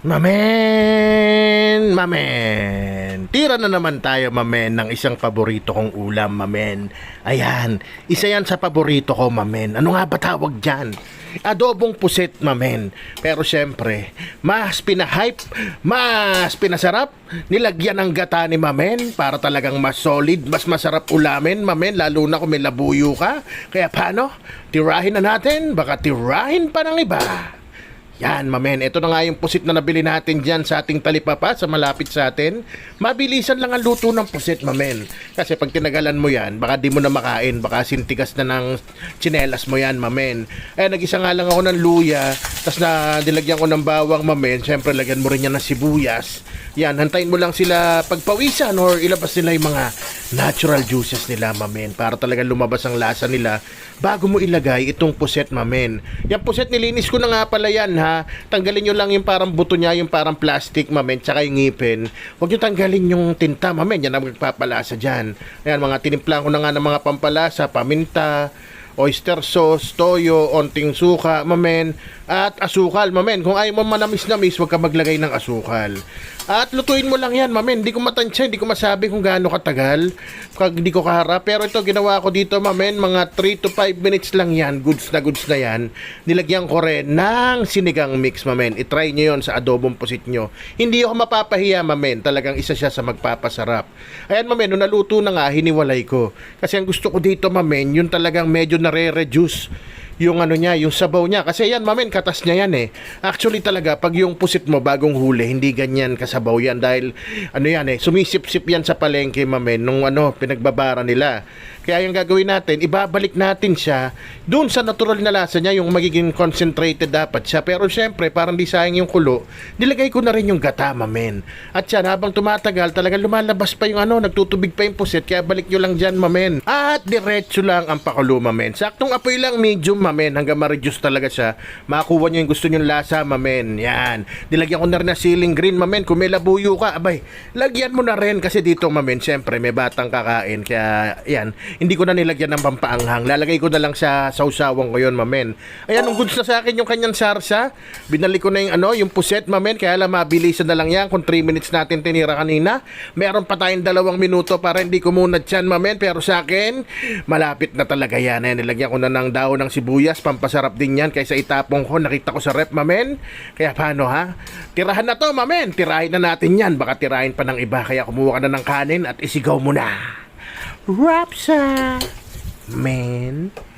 Mamen! Mamen! Tira na naman tayo, mamen, ng isang paborito kong ulam, mamen. Ayan, isa yan sa paborito ko, mamen. Ano nga ba tawag dyan? Adobong pusit, mamen. Pero syempre, mas pinahype, mas pinasarap, nilagyan ng gata ni mamen para talagang mas solid, mas masarap ulamin, mamen, lalo na kung may labuyo ka. Kaya paano? Tirahin na natin, baka tirahin pa ng iba. Yan, mamen. Ito na nga yung pusit na nabili natin dyan sa ating talipapa sa malapit sa atin. Mabilisan lang ang luto ng pusit, mamen. Kasi pag tinagalan mo yan, baka di mo na makain. Baka sintigas na ng tsinelas mo yan, mamen. Eh, nag-isa nga lang ako ng luya. Tapos na nilagyan ko ng bawang, mamen. Siyempre, lagyan mo rin yan ng sibuyas. Yan, hantayin mo lang sila pagpawisan or ilabas nila yung mga natural juices nila, mamen. Para talaga lumabas ang lasa nila bago mo ilagay itong puset, mamen. Yung puset, nilinis ko na nga pala yan, ha. Tanggalin nyo lang yung parang buto niya, yung parang plastic, mamen, tsaka yung ngipin. Huwag nyo tanggalin yung tinta, mamen. Yan ang magpapalasa dyan. Ayan, mga tinimpla ko na nga ng mga pampalasa, paminta, oyster sauce, toyo, onting suka, mamen, at asukal, mamen. Kung ayaw mo manamis-namis, huwag ka maglagay ng asukal. At lutuin mo lang yan, mamen. Hindi ko matansya, hindi ko masabi kung gaano katagal. Hindi ko kaharap. Pero ito, ginawa ko dito, mamen, mga 3 to 5 minutes lang yan. Goods na goods na yan. Nilagyan ko rin ng sinigang mix, mamen. I-try nyo yon sa adobong pusit nyo. Hindi ako mapapahiya, mamen. Talagang isa siya sa magpapasarap. Ayan, mamen, nung naluto na nga, hiniwalay ko. Kasi ang gusto ko dito, mamen, yun talagang medyo nare-reduce yung ano niya, yung sabaw niya. Kasi yan, mamen, katas niya yan eh. Actually talaga, pag yung pusit mo bagong huli, hindi ganyan kasabaw yan. Dahil, ano yan eh, sumisip-sip yan sa palengke, mamen, nung ano, pinagbabara nila. Kaya yung gagawin natin, ibabalik natin siya doon sa natural na lasa niya, yung magiging concentrated dapat siya. Pero syempre, parang di sayang yung kulo, nilagay ko na rin yung gata, mamen. At yan, habang tumatagal, talagang lumalabas pa yung ano, nagtutubig pa yung pusit, kaya balik nyo lang dyan, mamen. At diretso lang ang pakulo, mamen. Saktong apoy lang, medium, mamen, hanggang ma-reduce talaga siya. Makuha nyo yung gusto nyo lasa, mamen. Yan. Nilagyan ko na rin na ceiling green, mamen. Kung may labuyo ka, abay, lagyan mo na rin. Kasi dito, mamen, syempre, may batang kakain. Kaya, yan. Hindi ko na nilagyan ng pampaanghang. Lalagay ko na lang sa sausawan ko yun, mamen. Ayan, ang goods na sa akin yung kanyang sarsa. Binalik ko na yung, ano, yung puset, mamen. Kaya lang, mabilisan na lang yan. Kung 3 minutes natin tinira kanina. Meron pa tayong dalawang minuto para hindi kumunad yan, mamen. Pero sa akin, malapit na talaga yan. Ayan, nilagyan ko na ng daon ng sibuyas. Pampasarap din yan. Kaysa itapong ko, nakita ko sa rep, mamen. Kaya paano, ha? Tirahan na to, mamen. Tirahin na natin yan. Baka tirahin pa ng iba. Kaya kumuha ka na ng kanin at isigaw mo na. Rapsa! Man.